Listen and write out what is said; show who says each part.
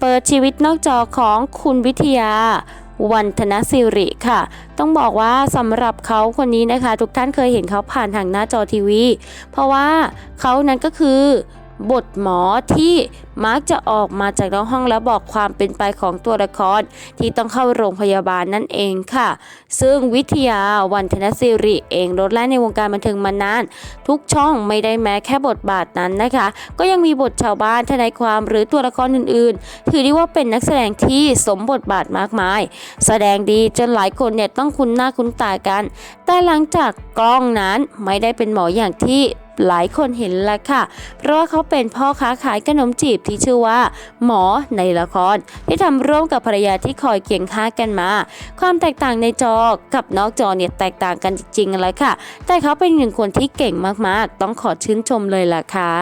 Speaker 1: เปิดชีวิตนอกจอของคุณวิทยาวันธนสิริค่ะ ต้องบอกว่าสำหรับเขาคนนี้นะคะ ทุกท่านเคยเห็นเขาผ่านทางหน้าจอทีวี เพราะว่าเขานั้นก็คือ บทหมอที่มักจะออกมาจากนอกห้องแล้วบอกความเป็นไปของตัวละครที่ต้องเข้าโรงพยาบาลนั่นเองค่ะ ซึ่งวิทยาวันธนสิริเองรถแล่นในวงการบันเทิงมานาน ทุกช่องไม่ได้แม้แค่บทบาทนั้นนะคะ ก็ยังมีบทชาวบ้านทนายความหรือตัวละครอื่นๆ ถือได้ว่าเป็นนักแสดงที่สมบทบาทมากมาย แสดงดีจนหลายคนเนี่ยต้องคุ้นหน้าคุ้นตากัน แต่หลังจากกล้องนั้นไม่ได้เป็นหมออย่างที่หลายคนเห็นแล้วค่ะ เพราะว่าเขาเป็นพ่อค้าขายขนมจีบที่ชื่อว่า หมอในละคร ที่ทำร่วมกับภรรยาที่คอยเคียงข้างกันมา ความแตกต่างในจอกับนอกจอเนี่ยแตกต่างกันจริงๆเลยค่ะ แต่เขาเป็นหนึ่งคนที่เก่งมากๆ ต้องขอชื่นชมเลยล่ะค่ะ